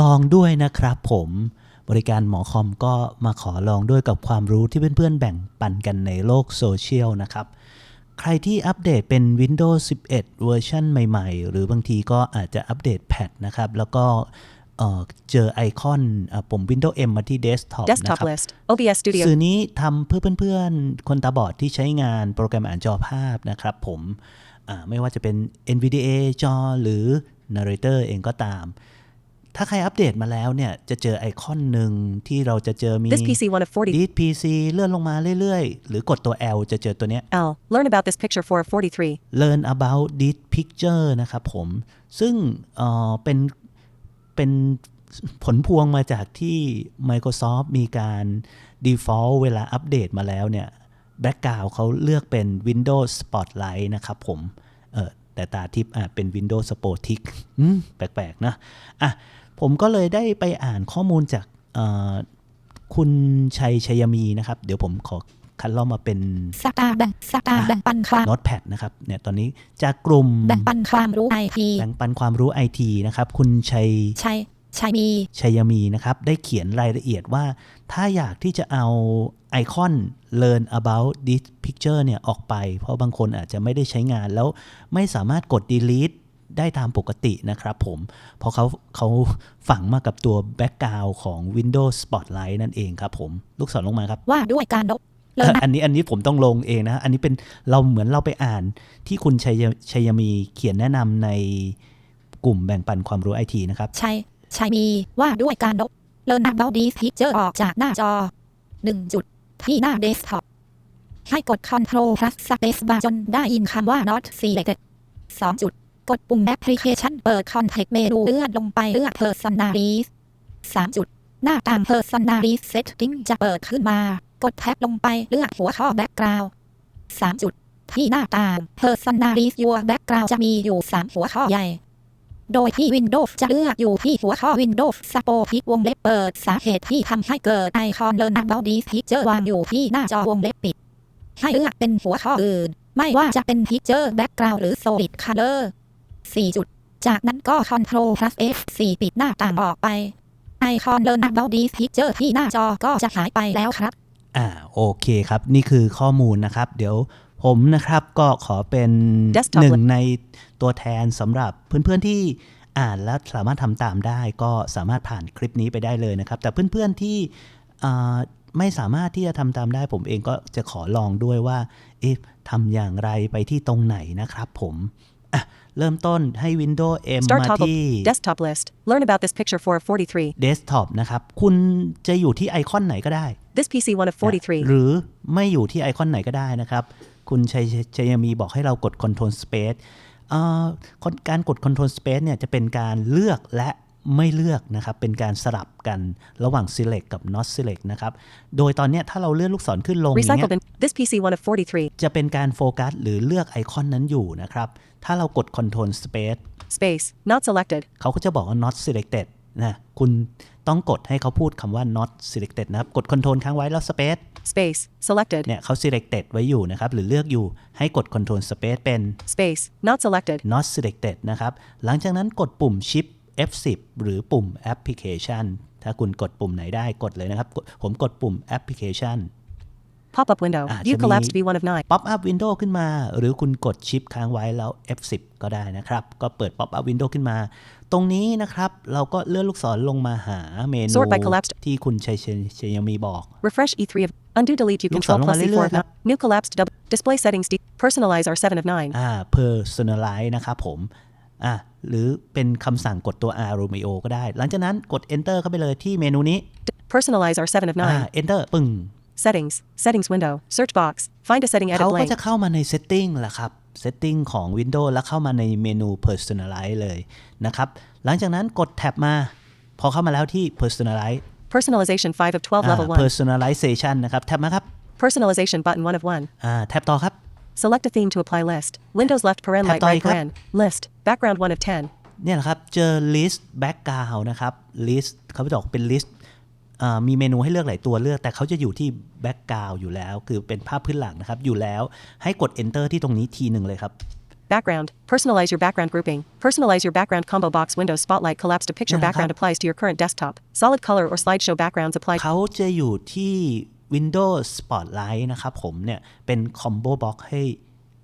ลองด้วยนะครับผมบริการหมอคอมก็มาขอลองด้วยกับความรู้ที่เพื่อนๆแบ่งปันกันในโลกโซเชียลนะครับ ใครที่อัปเดตเป็น Windows 11 เวอร์ชันใหม่ๆ หรือบางทีก็อาจจะอัปเดตแพทนะครับ แล้วก็เอ่อเจอไอคอนอะปุ่ม Windows M มาที่ Desktop นะ Desktop ครับ list. OBS Studio. สื่อนี้ทำเพื่อเพื่อนๆ คนตาบอดที่ใช้งานโปรแกรมอ่านจอภาพนะครับผมอ่าไม่ว่าจะเป็น NVDA จอหรือ Narrator เองก็ตาม ถ้าใครอัปเดตมาแล้วเนี่ย จะเจอไอคอนหนึ่งที่เราจะเจอมี This PC one of 40. Delete PC เลื่อนลงมาเรื่อยๆ หรือกดตัว L จะเจอตัวเนี้ย L. Learn about this picture for 43. Learn about this picture นะครับผม ซึ่งเอ่อเป็นเป็นผลพวงมาจากที่ Microsoft มีการ default เวลาอัปเดตมาแล้วเนี่ย background เขาเลือกเป็น Windows Spotlight นะครับผม เออแต่ตาทิพย์อะเป็น Windows Spotic อืมแปลกๆนะ อะ ผมก็เลยได้ไปอ่านข้อมูลจากเอ่อคุณชัยชัยมีนะครับ เดี๋ยวผมขอคัดลอกมาเป็นสตาร์แบ่งสตาร์แบ่งปันความ Notepad นะครับเนี่ยตอนนี้จากกลุ่มแบ่งปันความรู้ไอทีแบ่งปันความรู้ไอทีนะครับ คุณชัยใช่ใช่มีชัยมีนะครับ ได้เขียนรายละเอียดว่า ถ้าอยากที่จะเอาไอคอน learn about this picture เนี่ยออกไป เพราะบางคนอาจจะไม่ได้ใช้งานแล้วไม่สามารถกด delete ได้ตามปกตินะครับผม เพราะเขาเขาฝังมากับตัว background ของ Windows Spotlight นั่นเองครับผม ลูกศรลงมาครับ ว่าด้วยการลบเลิเอ่นออันนี้อันนี้ผมต้องลงเองนะ อันนี้เป็นเราเหมือนเราไปอ่านที่คุณชัยชัยมีเขียนแนะนำในกลุ่มแบ่งปันความรู้ไอทีนะครับ ใช่ใช่มีว่าด้วยการลบเลิน about this picture ออกจากหน้าจอ1จุดที่หน้า desktop ให้กด Ctrl plus Space bar จนได้ยินคำว่า not selected 2จุด กดปุ่ม application เปิด context menu เลื่อนลงไปเลือก personalize 3จุด หน้าต่าง personalize setting จะเปิดขึ้นมา กดแท็บลงไปเลือกหัวข้อ background 3จุด ที่หน้าต่าง personalize your background จะมีอยู่ 3 หัวข้อใหญ่ โดยที่ Windows จะเลือกอยู่ที่หัวข้อ Windows Support วงเล็บเปิด สาเหตุที่ทำให้เกิดไอคอน Learn About This Picture วางอยู่ที่หน้าจอวงเล็บปิด ให้เลือกเป็นหัวข้ออื่น ไม่ว่าจะเป็น Picture Background หรือ Solid Color 4 จุด จากนั้นก็ Ctrl plus F 4ปิดหน้าต่างออกไป ไอคอน Learn About This Picture ที่หน้าจอก็จะหายไปแล้วครับ อ่าโอเคครับ นี่คือข้อมูลนะครับ เดี๋ยวผมนะครับก็ขอเป็น Desktop หนึ่งในตัวแทนสำหรับเพื่อนๆที่อ่านแล้วสามารถทำตามได้ ก็สามารถผ่านคลิปนี้ไปได้เลยนะครับ แต่เพื่อนๆที่อ่าไม่สามารถที่จะทำตามได้ ผมเองก็จะขอลองด้วยว่า เอ๊ะทำอย่างไรไปที่ตรงไหนนะครับผมอะ เริ่มต้นให้ Windows M Start มา toggle. ที่ Desktop list. Learn about this picture for 43. Desktop นะครับ คุณจะอยู่ที่ไอคอนไหนก็ได้ This PC one of 43. หรือไม่อยู่ที่ไอคอนไหนก็ได้นะครับ คุณชัยชัยมีบอกให้เรากด Control Space เอ่อคนการกด Control Space เนี่ยจะเป็นการเลือกและ ไม่เลือกนะครับ เป็นการสลับกันระหว่าง Select กับ Not Select นะครับ โดยตอนเนี้ยถ้าเราเลื่อนลูกศรขึ้นลงอย่างเงี้ Recycled ย in. This PC one of 43. จะเป็นการโฟกัสหรือเลือกไอคอนนั้นอยู่นะครับ ถ้าเรากด Control Space Space. Not selected. เขาก็จะบอกว่า not selected นะคุณต้องกดให้เขาพูดคำว่า not selected นะครับ กด Control ค้างไว้แล้ว Space Space. Selected. เนี่ยเขา selected ไว้อยู่นะครับ หรือเลือกอยู่ให้กด control space เป็น Space. Not selected. not selected นะครับ หลังจากนั้นกดปุ่ม shift F10 หรือปุ่ม application ถ้าคุณกดปุ่มไหนได้กดเลยนะครับกดผมกดปุ่ม application Pop up window. Ah, You to collapsed me- B one of 9. pop up window ขึ้นมา หรือคุณกด shift ค้างไว้แล้ว F10 ก็ได้นะครับ ก็เปิด pop up window ขึ้นมา ตรงนี้นะครับ เราก็เลื่อนลูกศรลงมาหาเมนู Sort by collapsed ที่คุณชัยชัยชัยมีบอก Refresh E3 of. Undo delete you Look, control sa plus mga C4 of liliit, 9. New collapsed double. Display settings. D. Personalize R7 of 9. อ่า personalize นะครับผมอะ หรือเป็นคำสั่งกดตัว R Romeo ก็ได้ หลังจากนั้นกด enter เข้าไปเลยที่เมนูนี้ D- Personalize R7 of อ่า 9. enter ปึ้ง Settings. Settings window. Search box. Find a setting edit เขาก็ blank. จะเข้ามาใน setting แหละครับ setting ของ Windows แล้วเข้ามาในเมนู personalize เลยนะครับ หลังจากนั้นกดแท็บมา พอเข้ามาแล้วที่ personalize Personalization 5 of 12อ่า level 1. personalization นะครับ แท็บมาครับ Personalization button 1 of 1. อ่าแท็บต่อครับ Select a theme to apply list. Windows left paren light Tap right tayo, Kap. paren. List. Background 1 of 10. เนี่ยแหละครับ เจอ list background นะครับ list เขาจะบอกเป็น list อ่ามีเมนูให้เลือกหลายตัวเลือก แต่เขาจะอยู่ที่ background อยู่แล้ว คือเป็นภาพพื้นหลังนะครับ อยู่แล้ว ให้กด enter ที่ตรงนี้ทีหนึ่งเลยครับ Background. Personalize your background grouping. Personalize your background combo box Windows Spotlight collapse to picture Yeah, backgroundครับ applies to your current desktop. Solid color or slideshow backgrounds apply เขาจะอยู่ที่ Windows Spotlight นะครับผมเนี่ยเป็น Combo Box ให้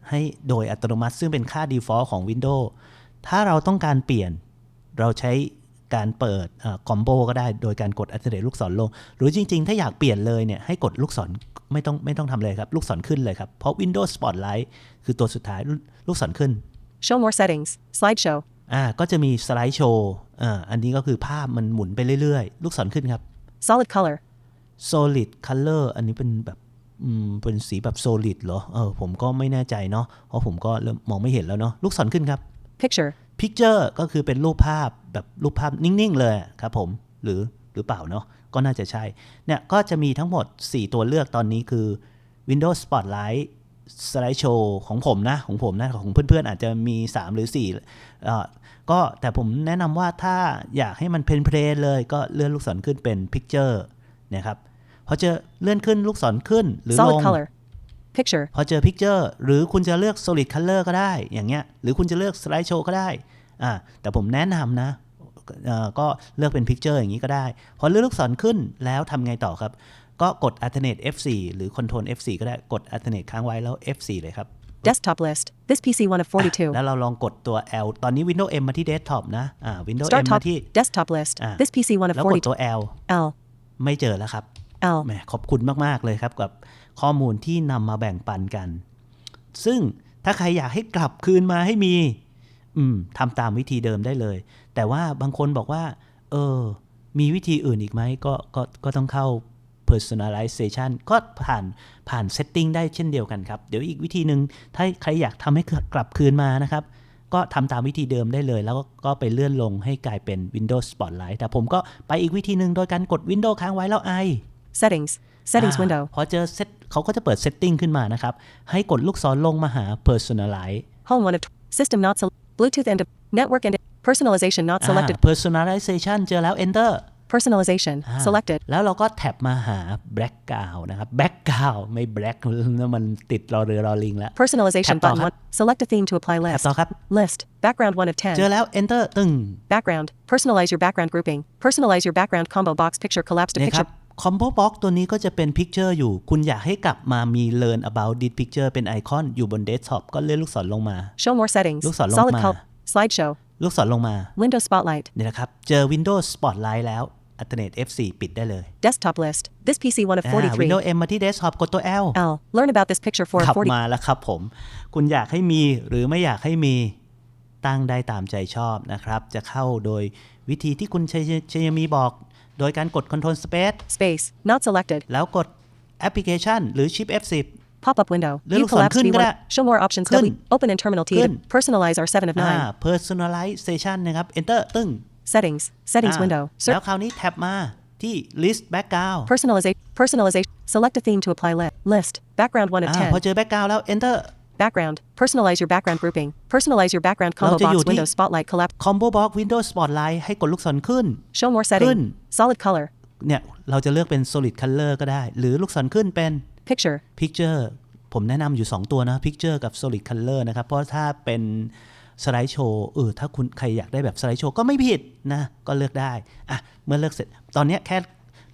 ให้โดยอัตโนมัติ ซึ่งเป็นค่า default ของ Windows ถ้าเราต้องการเปลี่ยนเราใช้การเปิดคอมโบก็ได้โดยการกด accelerate ลูกศรลง หรือจริง ๆ ถ้าอยากเปลี่ยนเลยเนี่ยให้กดลูกศรไม่ต้องไม่ต้องทำเลยครับ ลูกศรขึ้นเลยครับ เพราะ Windows Spotlight คือตัวสุดท้ายลูกศรขึ้น Show more settings. Slideshow. อ่าก็จะมีสไลด์โชว์อ่าอันนี้ก็คือภาพมันหมุนไปเรื่อย ๆ ลูกศรขึ้นครับ Solid color. Solid color อันนี้เป็นแบบอืมเป็นสีแบบ solid เหรอ เออ ผมก็ไม่แน่ใจเนาะ เพราะผมก็เริ่มมองไม่เห็นแล้วเนาะ ลูกศรขึ้นครับ Picture. picture ก็คือเป็นรูปภาพแบบรูปภาพนิ่ง ๆ เลยครับผม หรือหรือเปล่าเนาะ ก็น่าจะใช่ เนี่ยก็จะมีทั้งหมด 4 ตัวเลือกตอนนี้คือ Windows Spotlight Slideshow ของผมนะ ของผมนะ ของเพื่อนๆ อาจจะมี 3 หรือ4เอ่อก็แต่ผมแนะนำว่าถ้าอยากให้มันเพลนๆเลยก็เลื่อนลูกศรขึ้นเป็น Picture นะครับ พอเจอเลื่อนขึ้นลูกศรขึ้นหรือล Solid ง color. Picture. พอเจอ Picture หรือคุณจะเลือก Solid Color ก็ได้ อย่างเงี้ย หรือคุณจะเลือก Slideshow ก็ได้ อ่า แต่ผมแนะนำนะเอ่อก็เลือกเป็น Picture อย่างนี้ก็ได้ พอเลื่อนลูกศรขึ้นแล้วทำไงต่อครับ ก็กด Alternate F4 หรือ Control F4 ก็ได้ กด Alternate ค้างไว้แล้ว F4 เลยครับ Desktop list. This PC one of 42. แล้วเราลองกดตัว L ตอนนี้ Windows M มาที่ Desktop นะ อ่า Windows Start M top. มาที่ Desktop list. Ah. This PC one of แล้วกด 42. ตัว L L. ไม่เจอแล้วครับ L. แหมขอบคุณมาก ๆ เลยครับ กับข้อมูลที่นำมาแบ่งปันกัน ซึ่งถ้าใครอยากให้กลับคืนมาให้มี อืมทำตามวิธีเดิมได้เลย แต่ว่าบางคนบอกว่า เออ มีวิธีอื่นอีกไหมก็ก็ก็ต้องเข้า personalization ก็ผ่านผ่าน setting ได้เช่นเดียวกันครับ เดี๋ยวอีกวิธีหนึ่งถ้าใครอยากทำให้กลับคืนมานะครับ ก็ทำตามวิธีเดิมได้เลย แล้วก็ก็ไปเลื่อนลงให้กลายเป็น Windows Spotlight แต่ผมก็ไปอีกวิธีหนึ่งโดยการกด Windows ค้างไว้แล้วไอ Settings. Settings อ่า window. พอเจอเซตเขาก็จะเปิด setting ขึ้นมานะครับ ให้กดลูกศรลงมาหา personalize Home one of tw- system not selected. Bluetooth and network and personalization not อ่า selected. personalization เจอแล้ว enter Personalization อ่า selected. แล้วเราก็แท็บมาหา background นะครับ background ไม่ black แล้วมันติดรอเรือรอลิงแล้ว Personalization Tapต่อ button ครับ one. Select a theme to apply แท็บ list. ต่อครับ List. Background one of เจอ 10. แล้ว enter ตึง Background. Personalize your background grouping. Personalize your background combo box picture collapse to เนี่ยครับ picture. combo box ตัวนี้ก็จะเป็น picture อยู่ คุณอยากให้กลับมามี learn about this picture เป็นไอคอนอยู่บน desktop ก็เลื่อนลูกศรลงมา Show more settings. Looks like Solid Longma. color. Slideshow. ลูกศรลงมา Windows Spotlight. เนี่ยนะครับ เจอ Windows Spotlight แล้ว Alternate F4 ปิดได้เลย Desktop list. This PC one of อ่า 43. Windows M มาที่ Desktop กดตัว L L. Learn about this picture for ขับ 40. มาแล้วครับผม คุณอยากให้มีหรือไม่อยากให้มีตั้งได้ตามใจชอบนะครับ จะเข้าโดยวิธีที่คุณชัยชัยมีบอก โดยการกด Control Space Space. Not selected. แล้วกด Application หรือ Shift F10 Pop up window. Little View collapse phone V1. ขึ้นก็ได้ Show more options. ขึ้น W. Open in terminal T. to ขึ้น Personalize our 7 of 9. อ่า Personalization นะครับ Enter ตึ้ง Settings. Settings อ่า window. แล้ Ser- วคราวนี้แท็บมาที่ List Background personalization. Personalization. Select a theme to apply list. List. Background 1 of อ่าพอ 10. เจอ Background แล้ว Enter Background. Personalize your background grouping. Personalize your background combo เราจะอยู่ box ที่ window spotlight collapse. Combo Box Windows Spotlight ให้กดลูกศรขึ้น Show more setting. ขึ้น Solid color. เนี่ยเราจะเลือกเป็น solid color ก็ได้ หรือลูกศรขึ้นเป็น Picture. picture ผมแนะนำอยู่ 2 ตัวนะ picture กับ solid color นะครับ เพราะถ้าเป็นสไลด์โชว์เออถ้าคุณใครอยากได้แบบสไลด์โชว์ก็ไม่ผิดนะ ก็เลือกได้ อะ เมื่อเลือกเสร็จ ตอนเนี้ยแค่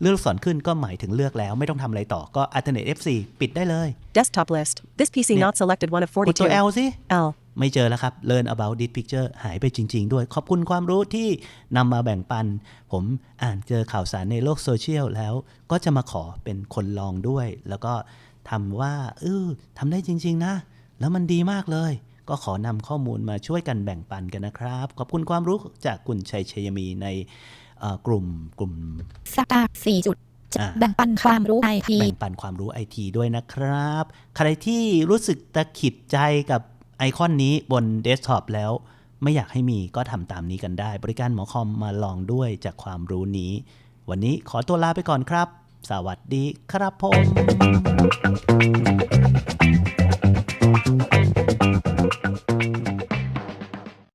เลือกลูกศรขึ้นก็หมายถึงเลือกแล้วไม่ต้องทำอะไรต่อก็ alternate F4 ปิดได้เลย Desktop list. This PC Yeah. not selected 1 of กดตัว 42. L สิ L. ไม่เจอแล้วครับ Learn about this picture หายไปจริง ๆ ด้วย ขอบคุณความรู้ที่นำมาแบ่งปัน ผมอ่านเจอข่าวสารในโลกโซเชียลแล้ว ก็จะมาขอเป็นคนลองด้วย แล้วก็ทำว่าเออทำได้จริง ๆ นะ แล้วมันดีมากเลย ก็ขอนำข้อมูลมาช่วยกันแบ่งปันกันนะครับ ขอบคุณความรู้จากคุณชัยชัยมีในเอ่อ กลุ่มกลุ่มสตาร์สี่จุดอ่าแบ่งปันความรู้ไอทีแบ่งปันความรู้ไอทีด้วยนะครับ ใครที่รู้สึกตะขิดใจกับไอคอนนี้บนเดสก์ท็อปแล้ว ไม่อยากให้มีก็ทำตามนี้กันได้ บริการหมอคอมมาลองด้วยจากความรู้นี้ วันนี้ขอตัวลาไปก่อนครับ สวัสดีครับผม